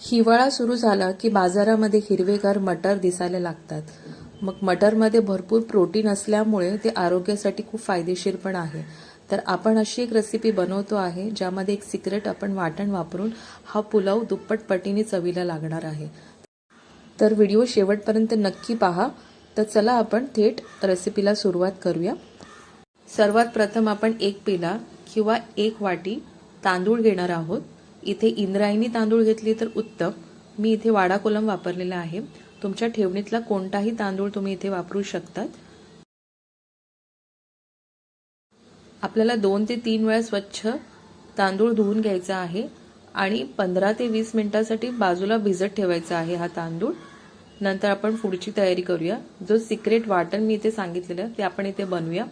हिवाळा सुरू झाला की बाजारामध्ये हिरवेगार मटर दिसायला लागतात. मग मटरमध्ये भरपूर प्रोटीन असल्यामुळे ते आरोग्यासाठी खूप फायदेशीर पण आहे. तर आपण अशी एक रेसिपी बनवतो आहे ज्यामध्ये एक सिक्रेट आपण वाटण वापरून हा पुलाव दुप्पट पटीने चवीला लागणार आहे. तर व्हिडिओ शेवटपर्यंत नक्की पहा. तर चला आपण थेट रेसिपीला सुरुवात करूया. सर्वात प्रथम आपण एक पिला किंवा एक वाटी तांदूळ घेणार आहोत. इथे इंद्रायणी तांदूळ घेतली तर उत्तम. मी इथे वाडा कोलम वापरलेला आहे. तुमच्या ठेवणीतला कोणताही तांदूळ तुम्ही इथे वापरू शकतात. आपल्याला दोन ते तीन वेळा स्वच्छ तांदूळ धुवून घ्यायचा आहे आणि पंधरा ते वीस मिनिटासाठी बाजूला भिजत ठेवायचा आहे हा तांदूळ. नंतर आपण पुढची तयारी करूया. जो सिक्रेट वाटण मी इथे सांगितलेलं ते आपण इथे बनवूया.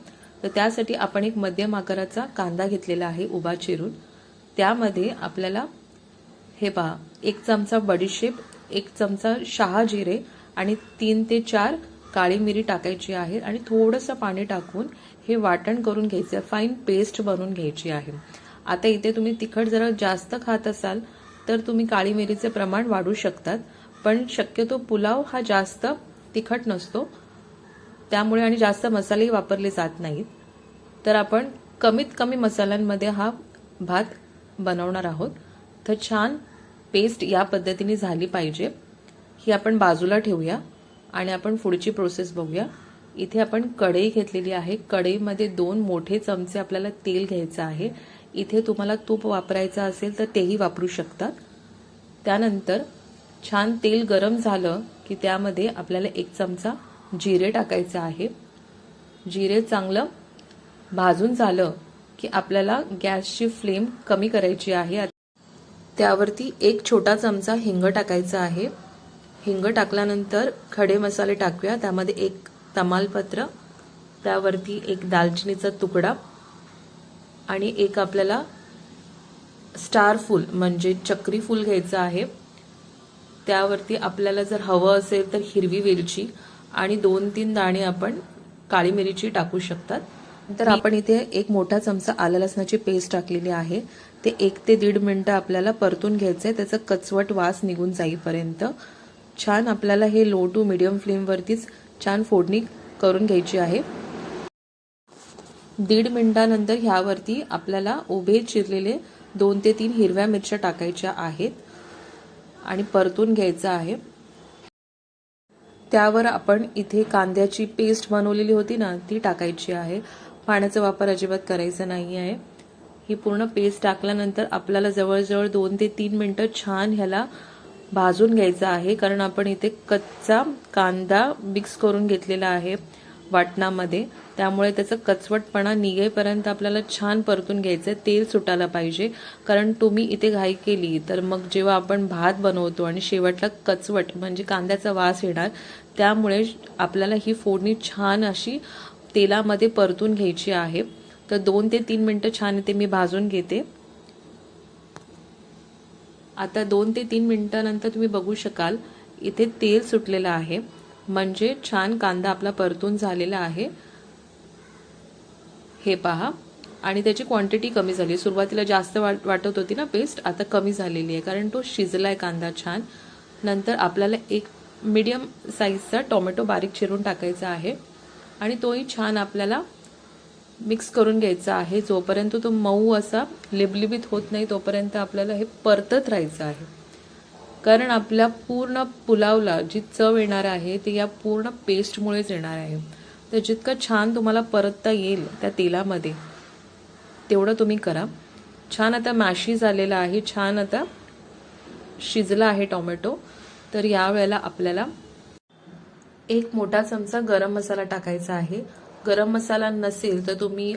तर त्यासाठी आपण एक मध्यम आकाराचा कांदा घेतलेला आहे उभा चिरून. त्यामध्ये आपल्याला हे पहा एक चमचा बडीशेप एक चमचा शहा जिरे आणि तीन ते चार काळी मिरी टाकायची आहे आणि थोडंसं पाणी टाकून हे वाटण करून घ्यायचं फाईन पेस्ट बनवून घ्यायची आहे. आता इथे तुम्ही तिखट जरा जास्त खात असाल तर तुम्ही काळी मिरीचे प्रमाण वाढू शकतात पण शक्यतो पुलाव हा जास्त तिखट नसतो. त्यामुळे आणि जास्त मसालेही वापरले जात नाहीत. तर आपण कमीत कमी मसाल्यांमध्ये हा भात बनवणार आहोत. तर छान पेस्ट या पद्धतीने झाली पाहिजे. ही आपण बाजूला ठेवूया आणि आपण पुढची प्रोसेस बघूया. इथे आपण कढई घेतलेली आहे. कढईमध्ये दोन मोठे चमचे आपल्याला तेल घ्यायचं आहे. इथे तुम्हाला तूप वापरायचं असेल तर तेही वापरू शकतात. त्यानंतर छान तेल गरम झालं की त्यामध्ये आपल्याला एक चमचा जिरे टाकायचं आहे. जिरे चांगलं भाजून झालं की आपल्याला गॅसची फ्लेम कमी करायची आहे. त्यावरती एक छोटा चमचा हिंग टाकायचा आहे. हिंग टाकल्यानंतर खडे मसाले टाकूया. त्यामध्ये एक तमालपत्र त्यावरती एक दालचिनीचा तुकडा आणि एक आपल्याला स्टार फूल म्हणजे चक्री फूल घ्यायचं आहे. त्यावरती आपल्याला जर हवं असेल तर हिरवी वेलची आणि दोन तीन दाणे आपण काळी मिरीची टाकू शकतात. तर आपण इथे एक मोठा चमचा आलं लसणाची पेस्ट टाकलेली आहे. ते एक ते दीड मिनिटं आपल्याला परतून घ्यायचं आहे त्याचा कचवट वास निघून जाईपर्यंत छान आपल्याला हे लो टू मिडियम फ्लेमवरतीच छान फोडणी करून घ्यायची आहे. दीड मिनिटानंतर ह्यावरती आपल्याला उभे चिरलेले दोन ते तीन हिरव्या मिरच्या टाकायच्या आहेत आणि परतून घ्यायचं आहे. त्यावर आपण इथे कांद्याची पेस्ट बनवलेली होती ना ती टाकायची आहे. पाण्याचा वापर अजिबात करायचा नाही आहे. ही पूर्ण पेस्ट टाकल्यानंतर आपल्याला जवळजवळ दोन ते तीन मिनटं छान ह्याला भाजून घ्यायचं आहे. कारण आपण इथे कच्चा कांदा मिक्स करून घेतलेला आहे वाटणामध्ये. त्यामुळे त्याचा कचवटपणा निघेपर्यंत आपल्याला छान परतून घ्यायचं तेल सुटायला पाहिजे. कारण तुम्ही इथे घाई केली तर मग जेव्हा आपण भात बनवतो आणि शेवटला कचवट म्हणजे कांद्याचा वास येणार त्यामुळे आपल्याला ही फोडणी छान अशी तेलामध्ये परतून घ्यायची आहे. तर दोन ते तीन मिनटं छान ते मी भाजून घेते. आता दोन ते तीन मिनटानंतर तुम्ही बघू शकाल इथे तेल सुटलेलं आहे. म्हणजे छान कांदा आपला परतून झालेला आहे. हे पहा. आणि त्याची क्वांटिटी कमी झाली. सुरुवातीला जास्त वाट वाटत होती ना पेस्ट आता कमी झालेली आहे. कारण तो शिजलाय कांदा छान. नंतर आपल्याला एक मीडियम साईजचा टोमॅटो बारीक चिरून टाकायचा आहे. आणि तोही छान आपल्याला मिक्स करून घ्यायचा आहे. जोपर्यंत तो मऊ असा लिबलिबीत होत नाही तोपर्यंत आपल्याला हे परतत राहायचं आहे. कारण आपल्या पूर्ण पुलावला जी चव येणार आहे ती या पूर्ण पेस्टमुळेच येणार आहे. तर जितकं छान तुम्हाला परतता येईल त्या तेलामध्ये तेवढं तुम्ही करा. छान आता मॅशी झालेला आहे छान आता शिजला आहे टोमॅटो. तर यावेळेला आपल्याला एक मोठा चमचा गरम मसाला टाकायचा आहे. गरम मसाला नसेल तर तुम्ही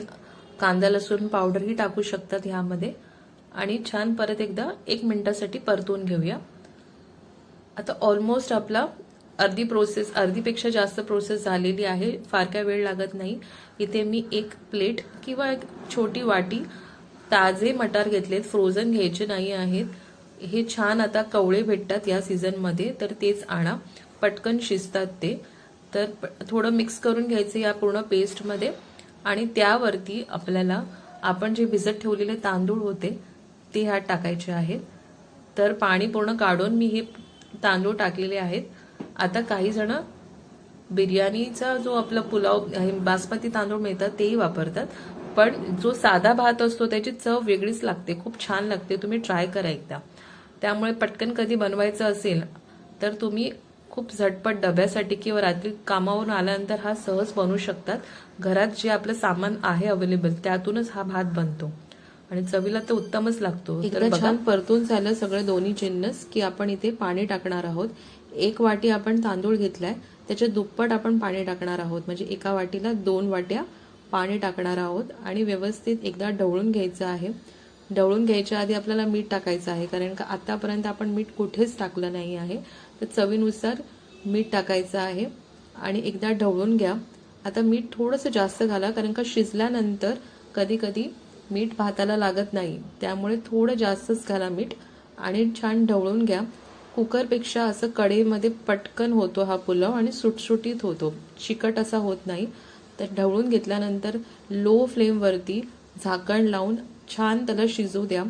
कांदा लसूण पावडरही टाकू शकतात ह्यामध्ये. आणि छान परत एकदा एक मिनिटासाठी परतून घेऊया. आता ऑलमोस्ट आपला अर्धी प्रोसेस अर्धीपेक्षा जास्त प्रोसेस झालेली आहे. फार काय वेळ लागत नाही. इथे मी एक प्लेट किंवा एक छोटी वाटी ताजे मटार घेतलेत. फ्रोझन घ्यायचे नाही आहेत. हे छान आता कवळे भेटतात या सीझनमध्ये तर तेच आणा. पटकन शिजतात ते. तर थोडं मिक्स करून घ्यायचं या पूर्ण पेस्टमध्ये आणि त्यावरती आपल्याला आपण जे भिजत ठेवलेले तांदूळ होते ते ह्यात टाकायचे आहेत. तर पाणी पूर्ण काढून मी हे तांदूळ टाकलेले आहेत. आता काही जण बिर्याणीचा जो आपला पुलाव बासमती तांदूळ मिळतात तेही वापरतात. पण जो साधा भात असतो त्याची चव वेगळीच लागते. खूप छान लागते. तुम्ही ट्राय करा एकदा. त्यामुळे पटकन कधी बनवायचं असेल तर तुम्ही खूप झटपट डब्यासाठी किंवा रात्री कामावरून आल्यानंतर हा सहज बनवू शकतात. घरात जे आपलं सामान आहे अवेलेबल त्यातूनच हा भात बनतो. आणि चवीला तर उत्तमच लागतो. छान परतून झालं सगळे दोन्ही जिन्नस की आपण इथे पाणी टाकणार आहोत. एक वाटी आपण तांदूळ घेतलाय त्याच्या दुप्पट आपण पाणी टाकणार आहोत. म्हणजे एका वाटीला दोन वाट्या पाणी टाकणार आहोत. आणि व्यवस्थित एकदा ढवळून घ्यायचं आहे. ढवळून घ्यायच्या आधी आपल्याला मीठ टाकायचं आहे. कारण का आतापर्यंत आपण मीठ कुठेच टाकलं नाही आहे. तर चवीनुसार मीठ टाकायचं आहे. आणि एकदा ढवळून घ्या. आता मीठ थोडंसं जास्त घाला. कारण का शिजल्यानंतर कधी कधी मीठ भाताला लागत नाही. त्यामुळे थोडं जास्तच घाला मीठ. आणि छान ढवळून घ्या. कुकरपेक्षा असं कढईमध्ये पटकन होतो हा पुलाव आणि सुटसुटीत होतो. चिकट असा होत नाही. तर ढवळून घेतल्यानंतर लो फ्लेमवरती झाकण लावून छान त्याला शिजू द्या.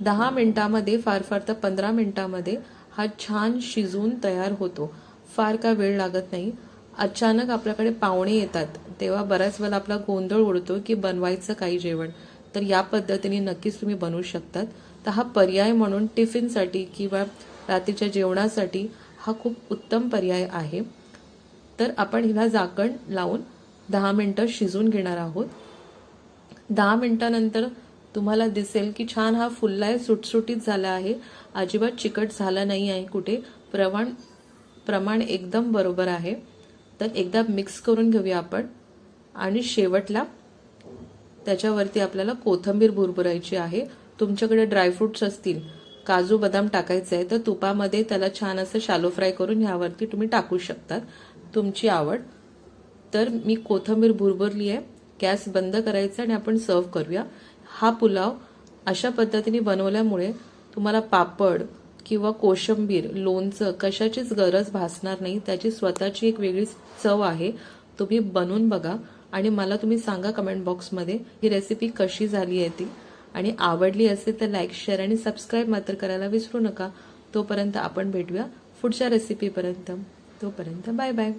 दहा मिनिटामध्ये फार फार तर पंधरा मिनिटामध्ये हा छान शिजून तयार होतो. फार का वेळ लागत नाही. अचानक आपल्याकडे पाहुणे येतात. तेव्हा बऱ्याच वेळा आपला गोंधळ उडतो की बनवायचं काही जेवण. तर या पद्धतीने नक्कीच तुम्ही बनवू शकतात. तर हा पर्याय म्हणून टिफिनसाठी किंवा रात्रीच्या जेवणासाठी हा खूप उत्तम पर्याय आहे. तर आपण हिला झाकण लावून दहा मिनटं शिजून घेणार आहोत. दहा मिनिटानंतर तुम्हाला दिसेल की छान हा फुललाय सुटसुटीत झाला आहे. अजिबात चिकट झाला नाही आहे कुठे. प्रमाण प्रमाण एकदम बरोबर आहे. तर एकदा मिक्स करून घेऊया आपण. आणि शेवटला त्याच्यावरती आपल्याला कोथंबीर भुरभुरायची आहे. तुमच्याकडे ड्रायफ्रुट्स असतील काजू बदाम टाकायचं आहे तर तुपामध्ये त्याला छान असं शालो फ्राय करून ह्यावरती तुम्ही टाकू शकतात. तुमची आवड. तर मी कोथंबीर भुरभुरली आहे. गॅस बंद करायचा आणि आपण सर्व करूया. हा पुलाव अशा पद्धतीने बनवल्यामुळे तुम्हाला पापड किंवा कोशंबीर लोणचं कशाचीच गरज भासणार नाही. त्याची स्वतःची एक वेगळी चव आहे. तुम्ही बनवून बघा आणि मला तुम्ही सांगा कमेंट बॉक्समध्ये ही रेसिपी कशी झाली आहे ती. आणि आवडली असेल तर लाईक शेअर आणि सबस्क्राईब मात्र करायला विसरू नका. तोपर्यंत आपण भेटूया पुढच्या रेसिपीपर्यंत तोपर्यंत बाय बाय